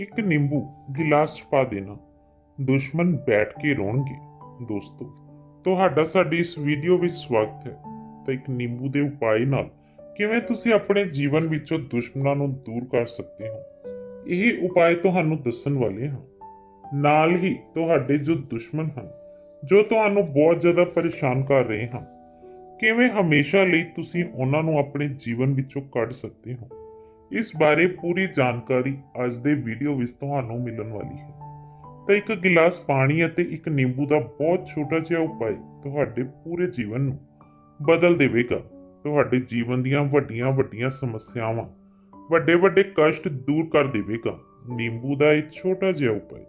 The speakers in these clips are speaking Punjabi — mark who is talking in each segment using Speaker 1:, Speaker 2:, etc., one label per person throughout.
Speaker 1: ਇੱਕ ਨਿੰਬੂ ਗਿਲਾਸ 'ਚ ਪਾ ਦੇਣਾ। ਦੁਸ਼ਮਣ ਬੈਠ ਕੇ ਰੋਣਗੇ, ਦੋਸਤੋ। ਤੁਹਾਡਾ ਸਾਡੀ ਇਸ ਵੀਡੀਓ ਵਿੱਚ ਸਵਾਗਤ ਹੈ। ਤਾਂ ਇੱਕ ਨਿੰਬੂ ਦੇ ਉਪਾਅ ਨਾਲ ਕਿਵੇਂ ਤੁਸੀਂ ਆਪਣੇ ਜੀਵਨ ਵਿੱਚੋਂ ਦੁਸ਼ਮਣਾਂ ਨੂੰ ਦੂਰ ਕਰ ਸਕਦੇ ਹੋ? ਇਹ ਉਪਾਅ ਤੁਹਾਨੂੰ ਦੱਸਣ ਵਾਲੇ ਹਾਂ। ਨਾਲ ਹੀ ਤੁਹਾਡੇ ਜੋ ਦੁਸ਼ਮਣ ਹਨ, ਜੋ ਤੁਹਾਨੂੰ ਬਹੁਤ ਜ਼ਿਆਦਾ ਪਰੇਸ਼ਾਨ ਕਰ ਰਹੇ ਹਨ, ਕਿਵੇਂ ਹਮੇਸ਼ਾ ਲਈ ਤੁਸੀਂ ਉਹਨਾਂ ਨੂੰ ਆਪਣੇ ਜੀਵਨ ਵਿੱਚੋਂ ਕੱਢ ਸਕਦੇ ਹੋ? ਇਸ ਬਾਰੇ ਪੂਰੀ ਜਾਣਕਾਰੀ ਅੱਜ ਦੇ ਵੀਡੀਓ ਵਿੱਚ ਤੁਹਾਨੂੰ ਮਿਲਣ ਵਾਲੀ ਹੈ। ਤਾਂ ਇੱਕ ਗਿਲਾਸ ਪਾਣੀ ਅਤੇ ਇੱਕ ਨਿੰਬੂ ਦਾ ਬਹੁਤ ਛੋਟਾ ਜਿਹਾ ਉਪਾਅ ਤੁਹਾਡੇ ਪੂਰੇ ਜੀਵਨ ਨੂੰ ਬਦਲ ਦੇਵੇਗਾ। ਤੁਹਾਡੇ ਜੀਵਨ ਦੀਆਂ ਵੱਡੀਆਂ ਵੱਡੀਆਂ ਸਮੱਸਿਆਵਾਂ ਵੱਡੇ ਵੱਡੇ ਕਸ਼ਟ ਦੂਰ ਕਰ ਦੇਵੇਗਾ। ਨਿੰਬੂ ਦਾ ਇਹ ਛੋਟਾ ਜਿਹਾ ਉਪਾਅ।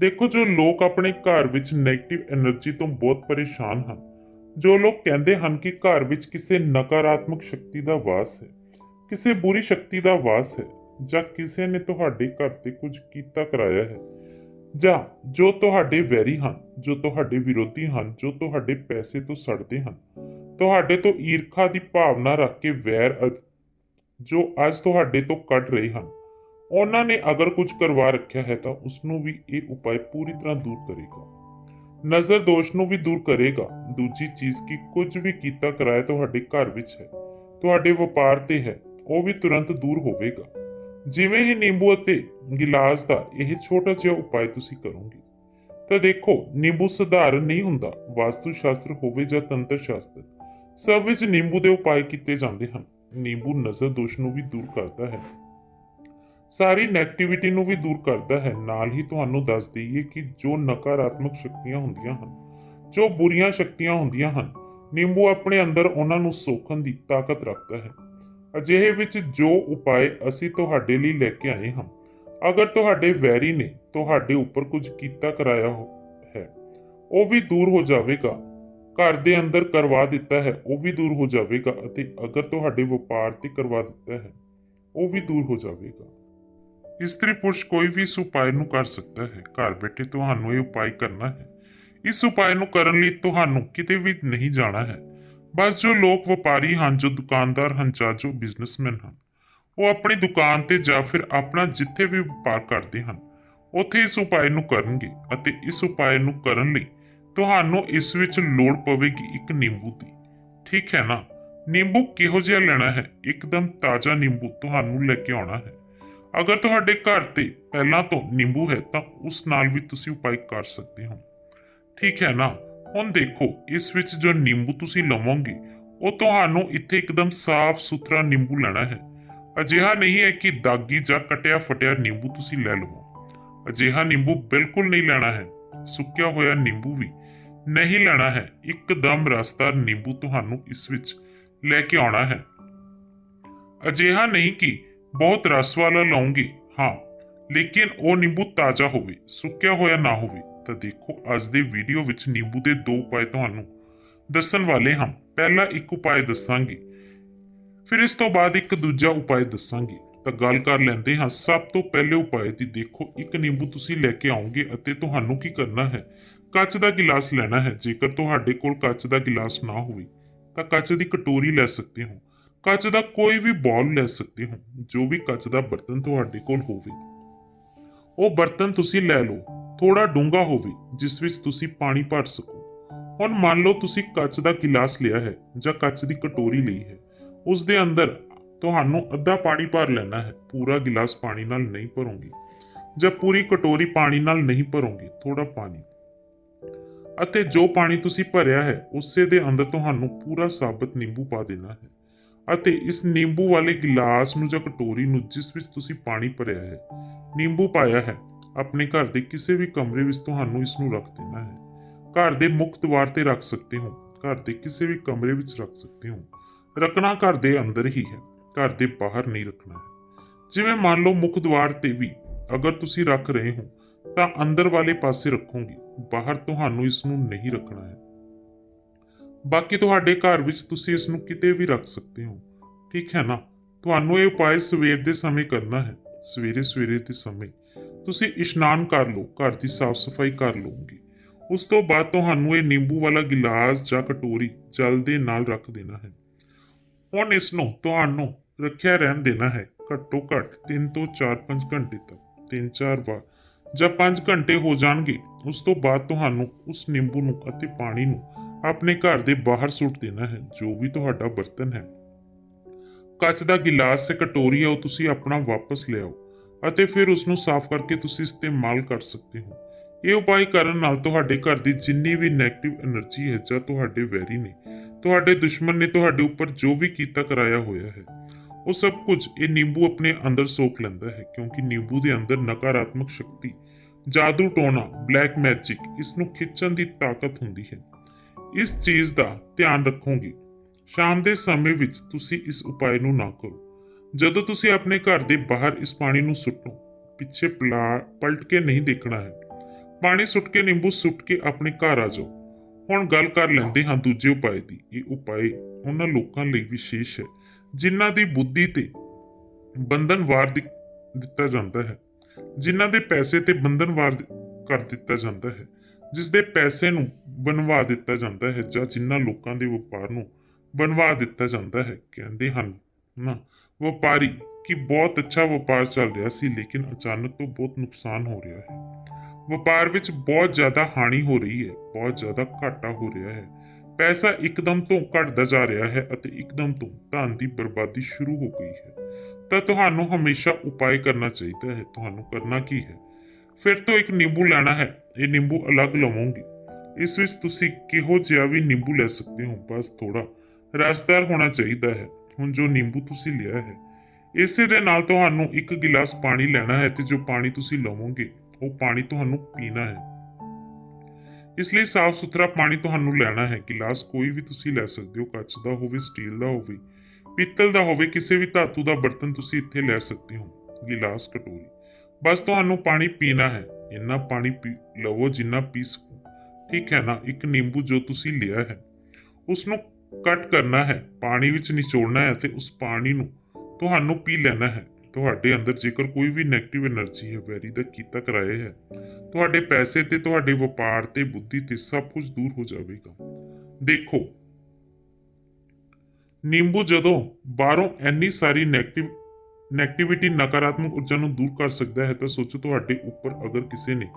Speaker 1: ਦੇਖੋ, ਜੋ ਲੋਕ ਆਪਣੇ ਘਰ ਵਿੱਚ ਨੈਗੇਟਿਵ એનર્ਜੀ ਤੋਂ ਬਹੁਤ ਪਰੇਸ਼ਾਨ ਹਨ, ਜੋ ਲੋਕ ਕਹਿੰਦੇ ਹਨ ਕਿ ਘਰ ਵਿੱਚ ਕਿਸੇ ਨਕਾਰਾਤਮਕ ਸ਼ਕਤੀ ਦਾ ਵਾਸ ਹੈ। ਕਿਸੇ ਬੁਰੀ ਸ਼ਕਤੀ ਦਾ ਵਾਸ ਹੈ ਜਾਂ ਕਿਸੇ ਨੇ ਤੁਹਾਡੇ ਘਰ ਤੇ ਕੁਝ ਕੀਤਾ ਕਰਾਇਆ ਹੈ। ਜਾਂ ਜੋ ਤੁਹਾਡੇ ਵੈਰੀ ਹਨ, ਜੋ ਤੁਹਾਡੇ ਵਿਰੋਧੀ ਹਨ, ਜੋ ਤੁਹਾਡੇ ਪੈਸੇ ਤੋਂ ਸੜਦੇ ਹਨ, ਤੁਹਾਡੇ ਤੋਂ ਈਰਖਾ ਦੀ ਭਾਵਨਾ ਰੱਖ ਕੇ ਵੈਰ ਜੋ ਅੱਜ ਤੁਹਾਡੇ ਤੋਂ ਕੱਢ ਰਹੇ ਹਨ, ਉਹਨਾਂ ਨੇ ਅਗਰ ਕੁਝ ਕਰਵਾ ਰੱਖਿਆ ਹੈ ਤਾਂ ਉਸ ਨੂੰ ਵੀ ਇਹ ਉਪਾਅ ਪੂਰੀ ਤਰ੍ਹਾਂ ਦੂਰ ਕਰੇਗਾ। ਨਜ਼ਰ ਦੋਸ਼ ਨੂੰ ਵੀ ਦੂਰ ਕਰੇਗਾ। ਦੂਜੀ ਚੀਜ਼ ਕਿ ਕੁਝ ਵੀ ਕੀਤਾ ਕਰਾਇਆ ਤੁਹਾਡੇ ਘਰ ਵਿੱਚ ਹੈ, ਤੁਹਾਡੇ ਵਪਾਰ ਤੇ ਹੈ ਉਹ ਵੀ ਤੁਰੰਤ ਦੂਰ ਹੋਵੇਗਾ। ਜਿਵੇਂ ਹੀ ਨਿੰਬੂ ਅਤੇ ਗਿਲਾਸ ਦਾ ਇਹ ਛੋਟਾ ਜਿਹਾ ਉਪਾਅ ਤੁਸੀਂ ਕਰੋਗੇ, ਤਾਂ ਦੇਖੋ, ਨਿੰਬੂ ਸਧਾਰਨ ਨਹੀਂ ਹੁੰਦਾ। ਵਾਸਤੂ ਸ਼ਾਸਤਰ ਹੋਵੇ ਜਾਂ ਤੰਤਰ ਸ਼ਾਸਤਰ ਸਭ ਵਿੱਚ ਨਿੰਬੂ ਦੇ ਉਪਾਅ ਕੀਤੇ ਜਾਂਦੇ ਹਨ। ਨਿੰਬੂ ਨਜ਼ਰ ਦੋਸ਼ ਨੂੰ ਵੀ ਦੂਰ ਕਰਦਾ ਹੈ। ਸਾਰੀ ਨੈਗੇਟਿਵਿਟੀ ਨੂੰ ਵੀ ਦੂਰ ਕਰਦਾ ਹੈ। ਨਾਲ ਹੀ ਤੁਹਾਨੂੰ ਦੱਸ ਦਈਏ ਕਿ ਜੋ ਨਕਾਰਾਤਮਕ ਸ਼ਕਤੀਆਂ ਹੁੰਦੀਆਂ ਹਨ, ਜੋ ਬੁਰੀਆਂ ਸ਼ਕਤੀਆਂ ਹੁੰਦੀਆਂ ਹਨ, ਨਿੰਬੂ ਆਪਣੇ ਅੰਦਰ ਉਹਨਾਂ ਨੂੰ ਸੋਖਣ ਦੀ ਤਾਕਤ ਰੱਖਦਾ ਹੈ। ਅਜਿਹੇ ਵਿੱਚ ਜੋ ਉਪਾਅ ਅਸੀਂ ਤੁਹਾਡੇ ਲਈ ਲੈ ਕੇ ਆਏ ਹਾਂ, ਅਗਰ ਤੁਹਾਡੇ ਵੈਰੀ ਨੇ ਤੁਹਾਡੇ ਉੱਪਰ ਕੁਝ ਕੀਤਾ ਕਰਾਇਆ ਹੋ- ਹੈ, ਉਹ ਵੀ ਦੂਰ ਹੋ ਜਾਵੇਗਾ। ਘਰ ਦੇ ਅੰਦਰ ਕਰਵਾ ਦਿੱਤਾ ਹੈ, ਉਹ ਵੀ ਦੂਰ ਹੋ ਜਾਵੇਗਾ ਅਤੇ ਅਗਰ ਤੁਹਾਡੇ ਵਪਾਰ ਤੇ ਕਰਵਾ ਦਿੱਤਾ ਹੈ, ਉਹ ਵੀ ਦੂਰ ਹੋ ਜਾਵੇਗਾ। ਇਸਤਰੀ ਪੁਰਸ਼ ਕੋਈ ਵੀ ਇਸ ਉਪਾਅ ਨੂੰ ਕਰ ਸਕਦਾ ਹੈ। ਘਰ ਬੈਠੇ ਤੁਹਾਨੂੰ ਇਹ ਉਪਾਅ ਕਰਨਾ ਹੈ। ਇਸ ਉਪਾਅ ਨੂੰ ਕਰਨ ਲਈ ਤੁਹਾਨੂੰ ਕਿਤੇ ਵੀ ਨਹੀਂ ਜਾਣਾ ਹੈ। ਬਸ ਜੋ ਲੋਕ ਵਪਾਰੀ ਹਨ, ਜੋ ਦੁਕਾਨਦਾਰ ਹਨ ਜਾਂ ਜੋ ਬਿਜ਼ਨਸਮੈਨ ਹਨ, ਉਹ ਆਪਣੀ ਦੁਕਾਨ ਤੇ ਜਾਂ ਫਿਰ ਆਪਣਾ ਜਿੱਥੇ ਵੀ ਵਪਾਰ ਕਰਦੇ ਹਨ, ਉੱਥੇ ਇਸ ਉਪਾਅ ਨੂੰ ਕਰਨਗੇ ਅਤੇ ਇਸ ਉਪਾਅ ਨੂੰ ਕਰਨ ਲਈ ਤੁਹਾਨੂੰ ਇਸ ਵਿੱਚ ਲੋੜ ਪਵੇਗੀ ਇੱਕ ਨਿੰਬੂ ਦੀ। ਠੀਕ ਹੈ ਨਾ? ਨਿੰਬੂ ਕਿਹੋ ਜਿਹਾ ਲੈਣਾ ਹੈ? ਇੱਕਦਮ ਤਾਜ਼ਾ ਨਿੰਬੂ ਤੁਹਾਨੂੰ ਲੈ ਕੇ ਆਉਣਾ ਹੈ। ਅਗਰ ਤੁਹਾਡੇ ਘਰ ਤੇ ਪਹਿਲਾਂ ਤੋਂ ਨਿੰਬੂ ਹੈ ਤਾਂ ਉਸ ਨਾਲ ਵੀ ਤੁਸੀਂ ਉਪਾਅ ਕਰ ਸਕਦੇ ਹੋ। ਠੀਕ ਹੈ ਨਾ? ਹੁਣ ਦੇਖੋ, ਇਸ ਵਿੱਚ ਜੋ ਨਿੰਬੂ ਤੁਸੀਂ ਲਵੋਗੇ, ਉਹ ਤੁਹਾਨੂੰ ਇੱਥੇ ਇੱਕਦਮ ਸਾਫ਼ ਸੁਥਰਾ ਨਿੰਬੂ ਲੈਣਾ ਹੈ। ਅਜਿਹਾ ਨਹੀਂ ਹੈ ਕਿ ਦਾਗੀ ਜਾਂ ਕਟਿਆ ਫਟਿਆ ਨਿੰਬੂ ਤੁਸੀਂ ਲੈ ਲਵੋ। ਅਜਿਹਾ ਨਿੰਬੂ ਬਿਲਕੁਲ ਨਹੀਂ ਲੈਣਾ ਹੈ। ਸੁੱਕਿਆ ਹੋਇਆ ਨਿੰਬੂ ਵੀ ਨਹੀਂ ਲੈਣਾ ਹੈ। ਇੱਕਦਮ ਰਸਦਾਰ ਨਿੰਬੂ ਤੁਹਾਨੂੰ ਇਸ ਵਿੱਚ ਲੈ ਕੇ ਆਉਣਾ ਹੈ। ਅਜਿਹਾ ਨਹੀਂ ਕਿ ਬਹੁਤ ਰਸ ਵਾਲਾ ਲਾਉਂਗੇ ਹਾਂ, ਲੇਕਿਨ ਉਹ ਨਿੰਬੂ ਤਾਜ਼ਾ ਹੋਵੇ, ਸੁੱਕਿਆ ਹੋਇਆ ਨਾ ਹੋਵੇ। ਤਾਂ ਦੇਖੋ, ਅੱਜ ਦੇ ਵੀਡੀਓ ਵਿੱਚ ਨਿੰਬੂ ਦੇ ਦੋ ਉਪਾਅ ਤੁਹਾਨੂੰ ਦੱਸਣ ਵਾਲੇ ਹਾਂ। ਪਹਿਲਾ ਇੱਕ ਉਪਾਅ ਦੱਸਾਂਗੇ। ਫਿਰ ਇਸ ਤੋਂ ਬਾਅਦ ਇੱਕ ਦੂਜਾ ਉਪਾਅ ਦੱਸਾਂਗੇ। ਤਾਂ ਗੱਲ ਕਰ ਲੈਂਦੇ ਹਾਂ। ਸਭ ਤੋਂ ਪਹਿਲੇ ਉਪਾਅ ਦੀ ਦੇਖੋ, ਇੱਕ ਨਿੰਬੂ ਤੁਸੀਂ ਲੈ ਕੇ ਆਓਗੇ ਅਤੇ ਤੁਹਾਨੂੰ ਕੀ ਕਰਨਾ ਹੈ? ਕੱਚ ਦਾ ਗਿਲਾਸ ਲੈਣਾ ਹੈ। ਜੇਕਰ ਤੁਹਾਡੇ ਕੋਲ ਕੱਚ ਦਾ ਗਿਲਾਸ ਨਾ ਹੋਵੇ, ਤਾਂ ਕੱਚ ਦੀ ਕਟੋਰੀ ਲੈ ਸਕਦੇ ਹੋ। ਕੱਚ ਦਾ ਕੋਈ ਵੀ ਬੌਲ ਲੈ ਸਕਦੇ ਹੋ, ਜੋ ਵੀ ਕੱਚ ਦਾ ਬਰਤਨ ਤੁਹਾਡੇ ਕੋਲ ਹੋਵੇ। ਉਹ ਬਰਤਨ ਤੁਸੀਂ ਲੈ ਲਓ ਥੋੜਾ ਡੂੰਘਾ ਹੋਵੇ, ਜਿਸ ਵਿੱਚ ਤੁਸੀਂ ਪਾਣੀ ਭਰ ਸਕੋ। ਹੁਣ ਮੰਨ ਲਓ ਤੁਸੀਂ ਕੱਚ ਦਾ ਗਿਲਾਸ ਲਿਆ ਹੈ ਜਾਂ ਕੱਚ ਦੀ ਕਟੋਰੀ ਲਈ ਹੈ। ਉਸ ਦੇ ਅੰਦਰ ਤੁਹਾਨੂੰ ਅੱਧਾ ਪਾਣੀ ਭਰ ਲੈਣਾ ਹੈ, ਪੂਰਾ ਗਿਲਾਸ ਪਾਣੀ ਨਾਲ ਨਹੀਂ ਭਰੋਗੇ। ਜਾਂ ਪੂਰੀ ਕਟੋਰੀ ਪਾਣੀ ਨਾਲ ਨਹੀਂ ਭਰੋਗੇ ਥੋੜਾ ਪਾਣੀ। ਅਤੇ ਜੋ ਪਾਣੀ ਤੁਸੀਂ ਭਰਿਆ ਹੈ, ਉਸੇ ਦੇ ਅੰਦਰ ਤੁਹਾਨੂੰ ਪੂਰਾ ਸਾਬਤ ਨਿੰਬੂ ਪਾ ਦੇਣਾ ਹੈ। ਅਤੇ ਇਸ ਨਿੰਬੂ ਵਾਲੇ ਗਿਲਾਸ ਨੂੰ ਜਾਂ ਕਟੋਰੀ ਨੂੰ ਜਿਸ ਵਿੱਚ ਤੁਸੀਂ ਪਾਣੀ ਭਰਿਆ ਹੈ, ਨਿੰਬੂ ਪਾਇਆ ਹੈ, ਆਪਣੇ ਘਰ ਦੇ ਕਿਸੇ ਵੀ ਕਮਰੇ ਵਿੱਚ ਤੁਹਾਨੂੰ ਇਸ ਨੂੰ ਰੱਖ ਦੇਣਾ ਹੈ। ਘਰ ਦੇ ਮੁੱਖ ਦੁਆਰ ਤੇ ਰੱਖ ਸਕਦੇ ਹੋ, ਘਰ ਦੇ ਕਿਸੇ ਵੀ ਕਮਰੇ ਵਿੱਚ ਰੱਖ ਸਕਦੇ ਹੋ। ਰੱਖਣਾ ਘਰ ਦੇ ਅੰਦਰ ਹੀ ਹੈ, ਘਰ ਦੇ ਬਾਹਰ ਨਹੀਂ ਰੱਖਣਾ ਹੈ। ਜਿਵੇਂ ਮੰਨ ਲਓ ਮੁੱਖ ਦੁਆਰ ਤੇ ਵੀ ਅਗਰ ਤੁਸੀਂ ਰੱਖ ਰਹੇ ਹੋ, ਤਾਂ ਅੰਦਰ ਵਾਲੇ ਪਾਸੇ ਰੱਖੋਗੇ, ਬਾਹਰ ਤੁਹਾਨੂੰ ਇਸ ਨੂੰ ਨਹੀਂ ਰੱਖਣਾ ਹੈ। ਬਾਕੀ ਤੁਹਾਡੇ ਘਰ ਵਿੱਚ ਤੁਸੀਂ ਇਸ ਨੂੰ ਕਿਤੇ ਵੀ ਰੱਖ ਸਕਦੇ ਹੋ। ਠੀਕ ਹੈ ਨਾ? ਤੁਹਾਨੂੰ ਇਹ ਉਪਾਅ ਸਵੇਰ ਦੇ ਸਮੇਂ ਕਰਨਾ ਹੈ। ਸਵੇਰੇ ਸਵੇਰੇ ਦੇ ਸਮੇਂ। ਤੁਸੀਂ ਇਸ਼ਨਾਨ ਕਰ ਲਓ, ਘਰ ਦੀ ਸਾਫ਼ ਸਫ਼ਾਈ ਕਰ ਲਓਗੇ। ਉਸ ਤੋਂ ਬਾਅਦ ਤੁਹਾਨੂੰ ਇਹ ਨਿੰਬੂ ਵਾਲਾ ਗਿਲਾਸ ਜਾਂ ਕਟੋਰੀ ਜਲ ਦੇ ਨਾਲ ਰੱਖ ਦੇਣਾ ਹੈ। ਹੁਣ ਇਸ ਨੂੰ ਤੁਹਾਨੂੰ ਰੱਖਿਆ ਰਹਿਣ ਦੇਣਾ ਹੈ ਘੱਟੋ ਘੱਟ 3 ਤੋਂ 4-5 ਘੰਟੇ ਤੱਕ 3-4 ਵਾਰ ਜਾਂ 5 ਘੰਟੇ ਹੋ ਜਾਣਗੇ। ਉਸ ਤੋਂ ਬਾਅਦ ਤੁਹਾਨੂੰ ਉਸ ਨਿੰਬੂ ਨੂੰ ਅਤੇ ਪਾਣੀ ਨੂੰ ਆਪਣੇ ਘਰ ਦੇ ਬਾਹਰ ਸੁੱਟ ਦੇਣਾ ਹੈ, ਜੋ ਵੀ ਤੁਹਾਡਾ ਬਰਤਨ ਹੈ। ਕੱਚ ਦਾ ਗਿਲਾਸ ਤੇ ਕਟੋਰੀ ਉਹ ਤੁਸੀਂ ਆਪਣਾ ਵਾਪਸ ਲਿਆਓ ਅਤੇ ਫਿਰ ਉਸ ਨੂੰ ਸਾਫ਼ ਕਰਕੇ ਤੁਸੀਂ ਇਸਤੇਮਾਲ ਕਰ ਸਕਦੇ ਹੋ। ਇਹ ਉਪਾਅ ਕਰਨ ਨਾਲ ਤੁਹਾਡੇ ਘਰ ਦੀ ਜਿੰਨੀ ਵੀ ਨੈਗੇਟਿਵ એનર્ਜੀ ਹੈ ਜਾਂ ਤੁਹਾਡੇ ਵੈਰੀ ਨੇ, ਤੁਹਾਡੇ ਦੁਸ਼ਮਣ ਨੇ ਤੁਹਾਡੇ ਉੱਪਰ ਜੋ ਵੀ ਕੀਤਾ ਕਰਾਇਆ ਹੋਇਆ ਹੈ, ਉਹ ਸਭ ਕੁਝ ਇਹ ਨਿੰਬੂ ਆਪਣੇ ਅੰਦਰ ਸੋਖ ਲੈਂਦਾ ਹੈ, ਕਿਉਂਕਿ ਨਿੰਬੂ ਦੇ ਅੰਦਰ ਨਕਾਰਾਤਮਕ ਸ਼ਕਤੀ, ਜਾਦੂ ਟੋਣਾ ਬਲੈਕ ਮੈਜਿਕ ਇਸ ਨੂੰ ਖਿੱਚਣ ਦੀ ਤਾਕਤ ਹੁੰਦੀ ਹੈ। ਇਸ ਚੀਜ਼ ਦਾ ਧਿਆਨ ਰੱਖੋਗੇ। ਸ਼ਾਮ ਦੇ ਸਮੇਂ ਵਿੱਚ ਤੁਸੀਂ ਇਸ ਉਪਾਅ ਨੂੰ ਨਾ ਕਰੋ। ਜਦੋਂ ਤੁਸੀਂ ਆਪਣੇ ਘਰ ਦੇ ਬਾਹਰ ਇਸ ਪਾਣੀ ਨੂੰ ਸੁੱਟੋ, ਪਿੱਛੇ ਪਲਟ ਕੇ ਨਹੀਂ ਦੇਖਣਾ ਹੈ। ਪਾਣੀ ਸੁੱਟ ਕੇ ਨਿੰਬੂ ਸੁੱਟ ਕੇ ਆਪਣੇ ਘਰ ਆ ਜਾਓ। ਹੁਣ ਗੱਲ ਕਰ ਲੈਂਦੇ ਹਾਂ ਦੂਜੇ ਉਪਾਅ ਦੀ। ਇਹ ਉਪਾਅ ਉਹਨਾਂ ਲੋਕਾਂ ਲਈ ਵਿਸ਼ੇਸ਼ ਹੈ, ਜਿਨ੍ਹਾਂ ਦੀ ਬੁੱਧੀ ਤੇ ਬੰਧਨ ਵਾਰ ਦਿੱਤਾ ਜਾਂਦਾ ਹੈ। ਜਿਨ੍ਹਾਂ ਦੇ ਪੈਸੇ ਤੇ ਬੰਧਨ ਵਾਰ ਕਰ ਦਿੱਤਾ ਜਾਂਦਾ ਹੈ। ਜਿਸ ਦੇ ਪੈਸੇ ਨੂੰ ਬਣਵਾ ਦਿੱਤਾ ਜਾਂਦਾ ਹੈ ਜਾਂ ਜਿਨ੍ਹਾਂ ਲੋਕਾਂ ਦੇ ਵਪਾਰ ਨੂੰ ਬਣਵਾ ਦਿੱਤਾ ਜਾਂਦਾ ਹੈ, ਕਹਿੰਦੇ ਹਨ ਨਾ, ਵਪਾਰੀ ਕਿ ਬਹੁਤ ਅੱਛਾ ਵਪਾਰ ਚੱਲ ਰਿਹਾ ਸੀ ਲੇਕਿਨ ਅਚਾਨਕ ਤੋਂ ਬਹੁਤ ਨੁਕਸਾਨ ਹੋ ਰਿਹਾ ਹੈ। ਵਪਾਰ ਵਿੱਚ ਬਹੁਤ ਜ਼ਿਆਦਾ ਹਾਨੀ ਹੋ ਰਹੀ ਹੈ, ਬਹੁਤ ਜ਼ਿਆਦਾ ਘਾਟਾ ਹੋ ਰਿਹਾ ਹੈ। ਪੈਸਾ ਇੱਕਦਮ ਤੋਂ ਘਟਦਾ ਜਾ ਰਿਹਾ ਹੈ ਅਤੇ ਇੱਕਦਮ ਤੋਂ ਧਨ ਦੀ ਬਰਬਾਦੀ ਸ਼ੁਰੂ ਹੋ ਗਈ ਹੈ। ਤਾਂ ਤੁਹਾਨੂੰ ਹਮੇਸ਼ਾ ਉਪਾਅ ਕਰਨਾ ਚਾਹੀਦਾ ਹੈ, ਤੁਹਾਨੂੰ ਕਰਨਾ ਕੀ ਹੈ? ਫਿਰ ਤੋਂ ਇੱਕ ਨਿੰਬੂ ਲੈਣਾ ਹੈ। ਇਹ ਨਿੰਬੂ ਅਲੱਗ ਲਵੋਗੇ। ਇਸ ਵਿੱਚ ਤੁਸੀਂ ਕਿਹੋ ਜਿਹਾ ਵੀ ਨਿੰਬੂ ਲੈ ਸਕਦੇ ਹੋ? ਬਸ ਥੋੜਾ ਰਸਦਾਰ ਹੋਣਾ ਚਾਹੀਦਾ ਹੈ। ਹੁਣ ਜੋ ਨਿੰਬੂ ਤੁਸੀਂ ਲਿਆ ਹੈ, ਇਸੇ ਦੇ ਨਾਲ ਤੁਹਾਨੂੰ ਇੱਕ ਗਿਲਾਸ ਪਾਣੀ ਲੈਣਾ ਹੈ ਤੇ ਜੋ ਪਾਣੀ ਤੁਸੀਂ ਲਵੋਗੇ, ਉਹ ਪਾਣੀ ਤੁਹਾਨੂੰ ਪੀਣਾ ਹੈ। ਇਸ ਲਈ ਸਾਫ਼ ਸੁਥਰਾ ਪਾਣੀ ਤੁਹਾਨੂੰ ਲੈਣਾ ਹੈ। ਗਿਲਾਸ ਕੋਈ ਵੀ ਤੁਸੀਂ ਲੈ ਸਕਦੇ ਹੋ, ਕੱਚ ਦਾ ਹੋਵੇ, ਸਟੀਲ ਦਾ ਹੋਵੇ, ਪਿੱਤਲ ਦਾ ਹੋਵੇ, ਕਿਸੇ ਵੀ ਧਾਤੂ ਦਾ ਬਰਤਨ ਤੁਸੀਂ ਇੱਥੇ ਲੈ ਸਕਦੇ ਹੋ। ਗਿਲਾਸ ਕਟੋਰੀ। ਬਸ ਤੁਹਾਨੂੰ ਪਾਣੀ ਪੀਣਾ ਹੈ। ਇੰਨਾ ਪਾਣੀ ਪੀ ਲਵੋ ਜਿੰਨਾ ਪੀ ਸਕੋ। ਠੀਕ ਹੈ ਨਾ? ਇੱਕ ਨਿੰਬੂ ਜੋ ਤੁਸੀਂ ਲਿਆ ਹੈ ਉਸ ਨੂੰ ਕੱਟ ਕਰਨਾ ਹੈ। ਪਾਣੀ ਵਿੱਚ ਨਿਚੋੜਨਾ ਹੈ ਤੇ ਉਸ ਪਾਣੀ ਨੂੰ ਤੁਹਾਨੂੰ ਪੀ ਲੈਣਾ ਹੈ। ਤੁਹਾਡੇ ਅੰਦਰ ਜੇਕਰ ਕੋਈ ਵੀ 네ਗੇਟਿਵ એનર્ਜੀ ਹੈ, ਵੈਰੀ ਦਾ ਕੀਤਾ ਕਰਾਏ ਹੈ, ਤੁਹਾਡੇ ਪੈਸੇ ਤੇ, ਤੁਹਾਡੇ ਵਪਾਰ ਤੇ, ਬੁੱਧੀ ਤੇ ਸਭ ਕੁਝ ਦੂਰ ਹੋ ਜਾਵੇਗਾ। ਦੇਖੋ, ਨਿੰਬੂ ਜਦੋਂ ਬਾਹਰੋਂ ਇੰਨੀ ਸਾਰੀ ਨੈਗੇਟਿਵ 네ਗੇਟਿਵਿਟੀ ਨਕਾਰਾਤਮਕ ਊਰਜਾ ਨੂੰ ਦੂਰ ਕਰ ਸਕਦਾ ਹੈ, ਤਾਂ ਸੋਚੋ ਤੁਹਾਡੇ ਉੱਪਰ ਅਗਰ ਕਿਸੇ ਨੇ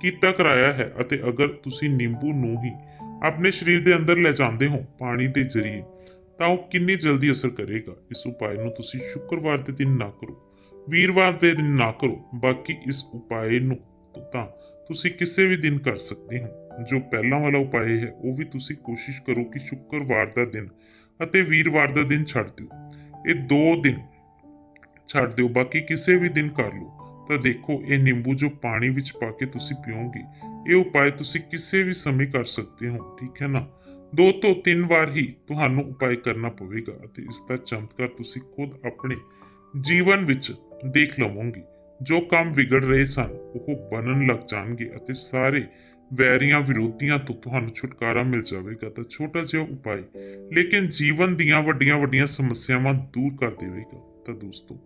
Speaker 1: ਕੀਤਾ ਕਰਾਇਆ ਹੈ ਅਤੇ ਅਗਰ ਤੁਸੀਂ ਨਿੰਬੂ ਨੂੰ ਹੀ ਆਪਣੇ ਸਰੀਰ ਦੇ ਅੰਦਰ ਲੈ ਜਾਂਦੇ ਹੋ ਪਾਣੀ ਦੇ ਜ਼ਰੀਏ, ਤਾਂ ਉਹ ਕਿੰਨੀ ਜਲਦੀ ਅਸਰ ਕਰੇਗਾ? ਇਸ ਉਪਾਅ ਨੂੰ ਤੁਸੀਂ ਸ਼ੁੱਕਰਵਾਰ ਦੇ ਦਿਨ ਨਾ ਕਰੋ, ਵੀਰਵਾਰ ਦੇ ਦਿਨ ਨਾ ਕਰੋ, ਬਾਕੀ ਇਸ ਉਪਾਅ ਨੂੰ ਤਾਂ ਤੁਸੀਂ ਕਿਸੇ ਵੀ ਦਿਨ ਕਰ ਸਕਦੇ ਹੋ। ਜੋ ਪਹਿਲਾਂ ਵਾਲਾ ਉਪਾਅ ਹੈ, ਉਹ ਵੀ ਤੁਸੀਂ ਕੋਸ਼ਿਸ਼ ਕਰੋ ਕਿ ਸ਼ੁੱਕਰਵਾਰ ਦਾ ਦਿਨ ਅਤੇ ਵੀਰਵਾਰ ਦਾ ਦਿਨ ਛੱਡ ਦਿਓ। ਇਹ ਦੋ ਦਿਨ ਛੱਡ ਦਿਓ, ਬਾਕੀ ਕਿਸੇ ਵੀ ਦਿਨ ਕਰ ਲਓ। ਤਾਂ ਦੇਖੋ, ਇਹ ਨਿੰਬੂ ਜੋ ਪਾਣੀ ਵਿੱਚ ਪਾ ਕੇ ਤੁਸੀਂ ਪੀਓਗੇ, ਇਹ ਉਪਾਅ ਤੁਸੀਂ ਕਿਸੇ ਵੀ ਸਮੇਂ ਕਰ ਸਕਦੇ ਹੋ, ਠੀਕ ਹੈ ਨਾ? ਦੋ ਤੋਂ ਤਿੰਨ ਵਾਰ ਹੀ ਤੁਹਾਨੂੰ ਉਪਾਅ ਕਰਨਾ ਪਵੇਗਾ ਅਤੇ ਇਸ ਦਾ ਚਮਤਕਾਰ ਤੁਸੀਂ ਖੁਦ ਆਪਣੇ ਜੀਵਨ ਵਿੱਚ ਦੇਖ ਲਵੋਗੇ। ਜੋ ਕੰਮ ਵਿਗੜ ਰਹੇ ਸਨ, ਉਹ ਬਣਨ ਲੱਗ ਜਾਣਗੇ ਅਤੇ ਸਾਰੇ ਵੈਰੀਆਂ ਵਿਰੋਧੀਆਂ ਤੋਂ ਤੁਹਾਨੂੰ ਛੁਟਕਾਰਾ ਮਿਲ ਜਾਵੇਗਾ। ਤਾਂ ਛੋਟਾ ਜਿਹਾ ਉਪਾਅ, ਲੇਕਿਨ ਜੀਵਨ ਦੀਆਂ ਵੱਡੀਆਂ ਵੱਡੀਆਂ ਸਮੱਸਿਆਵਾਂ ਦੂਰ ਕਰ ਦੇਵੇਗਾ। ਤਾਂ ਦੋਸਤੋ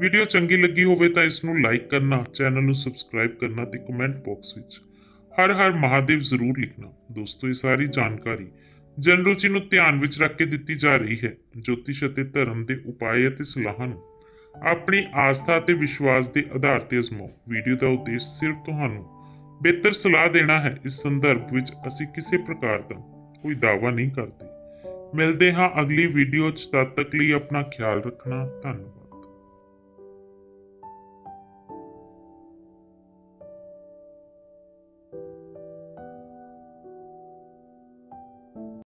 Speaker 1: ਵੀਡੀਓ ਚੰਗੀ ਲੱਗੀ ਹੋਵੇ ਤਾਂ ਇਸ ਨੂੰ ਲਾਈਕ ਕਰਨਾ ਚੈਨਲ ਨੂੰ ਸਬਸਕ੍ਰਾਈਬ ਕਰਨਾ ਤੇ ਕਮੈਂਟ ਬਾਕਸ ਵਿੱਚ ਹਰ ਹਰ ਮਹਾਦੇਵ ਜ਼ਰੂਰ ਲਿਖਣਾ। ਦੋਸਤੋ, ਇਹ ਸਾਰੀ ਜਾਣਕਾਰੀ ਜਨ ਰੁਚੀ ਨੂੰ ਧਿਆਨ ਵਿੱਚ ਰੱਖ ਕੇ ਦਿੱਤੀ ਜਾ ਰਹੀ ਹੈ। ਜੋਤਿਸ਼ ਅਤੇ ਧਰਮ ਦੇ ਉਪਾਅ ਅਤੇ ਸਲਾਹਾਂ ਨੂੰ ਆਪਣੀ ਆਸਥਾ ਅਤੇ ਵਿਸ਼ਵਾਸ ਦੇ ਆਧਾਰ ਤੇ ਅਜ਼ਮਾਓ। ਵੀਡੀਓ ਦਾ ਉਦੇਸ਼ ਸਿਰਫ ਤੁਹਾਨੂੰ ਬਿਹਤਰ ਸਲਾਹ ਦੇਣਾ ਹੈ। ਇਸ ਸੰਦਰਭ ਵਿੱਚ ਅਸੀਂ ਕਿਸੇ ਪ੍ਰਕਾਰ ਦਾ ਕੋਈ ਦਾਅਵਾ ਨਹੀਂ ਕਰਦੇ। ਮਿਲਦੇ ਹਾਂ ਅਗਲੀ ਵੀਡੀਓ 'ਚ। ਤਦ ਤੱਕ ਲਈ ਆਪਣਾ ਖਿਆਲ ਰੱਖਣਾ। ਧੰਨਵਾਦ।